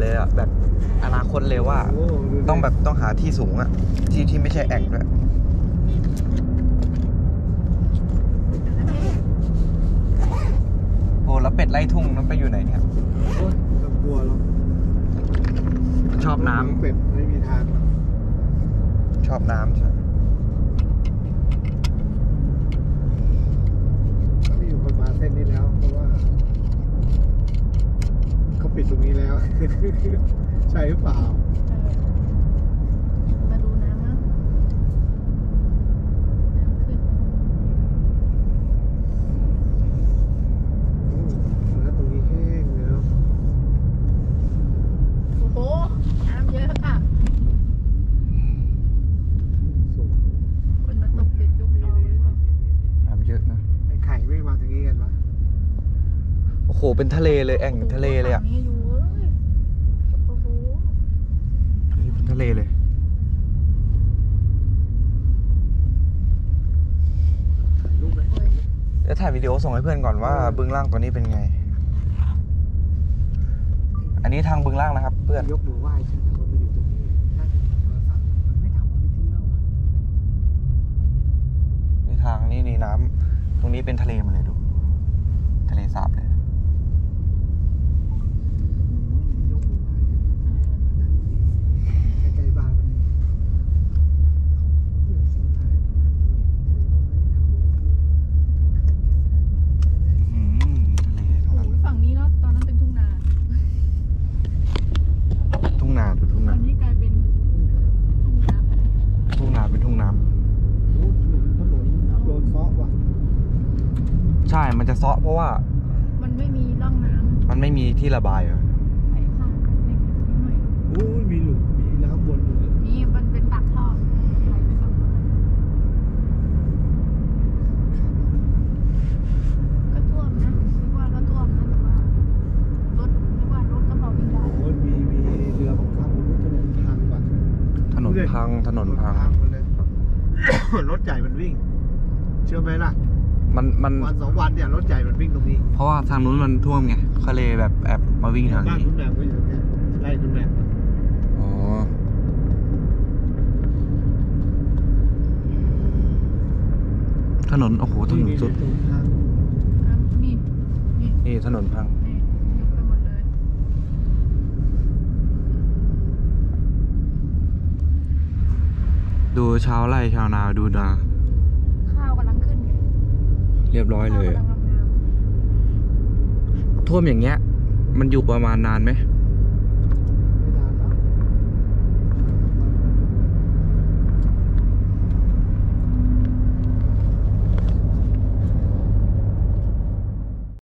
เลยอะแบบอนาคตเลยว่าโอ้ดูดิต้องแบบต้องหาที่สูงอะที่ที่ไม่ใช่แอ่งด้วยโอ้แล้วเป็ดไล่ทุ่งนั้นไปอยู่ไหนเนี่ย โอ้ยไม่ต้องกลัวหรอกชอบน้ำเป็ดไม่มีทางหรอกชอบน้ำใช่ไหม เขาไม่อยู่คนมาเส้นนี้แล้ว เพราะว่าเขาปิดตรงนี้แล้ว ใช่หรือเปล่า มาดูน้ำมั้งน้ำขึ้นโอ้แล้วตรงนี้แห้งแล้วโอ้โห น้ำเยอะค่ะสูงคนมาตกติดยุคทองหรือเปล่าน้ำเยอะนะ ไอ้ไข่ไม่มาตรงนี้กันวะโอ้โห เป็นทะเลเลย แอ่งเป็นทะเลเลยอะฝั่งนี้อยู่เว้ยโอ้โห นี่เป็นทะเลเลย ถ่ายรูปไหม โอ้ย เดี๋ยว ถ่ายวิดีโอส่งให้เพื่อนก่อนว่าบึงล่างตัวนี้เป็นไง อันนี้ทางบึงล่างนะครับ เพื่อน ยกมือไหว้ใช่ไหมคนไปอยู่ตรงนี้นั่งโทรศัพท์มันไม่ทำวิธีเล่าอะนี่ทางนี่นี่น้ำตรงนี้เป็นทะเลหมาเลยดู ทะเลสาบเลย ที่ยกมือไหว้เนี่ยนั่นดีใกล้ๆบ้านมันเขาเลือกสิ่งไทยนั่นดีเลยเขาไม่ได้ทำวิธี อืมทะเลทั้ง โอ้ นั้น ยฝั่งนี้เนาะตอนนั้นเป็นทุ่งนา ทุ่งนาดูทุ่ง ตอ นา นนี้กลายเป็นทุ่งนาไป ทุ่งนาเป็นทุ่งน้ โอ้ถนนถนนโดนซ้อว่ะำใช่มันจะเซาะเพราะว่ามันไม่มีร่องน้มันไม่มีที่ระบายอะำไหลผ่านในพื้นที่หน่อยโอ้ยมีหลุมมีน้ำวนอยู่เลยนี่มันเป็นปากท่อไหลไปฝั่งนู้นก็ท่วมนะนึกว่าก็ท่วมนะแต่ว่ารถนึกว่ารถก็พอวิ่งได้โอ้ยมีมีเรือบังคับรถถนนพังว่ะถนนพังถนนพัง หมดเลย รถใหญ่มันวิ่ง เชื่อไหมล่ะ มันมัน วันสองวันเนี่ยรถใหญ่มันวิ่งตรงนี้เพราะว่าทางนู้นมันท่วมไงก็เลยแบบแอบมาวิ่งทางบ้านนี้ คุณแม่ก็อยู่ตรงเนี้ยไล่คุณแม่อ๋อ ถนน โอ้โหถนนสุด ตรงทางอะนี่ นี่ นี่ถนนพัง นี่ยุบไปหมดเลย ดูชาวไร่ชาวนาดูนา ข้าวกำลังขึ้นไง เรียบร้อยเลย ท่วมอย่างเงี้ย มันอยู่ประมาณนานไหม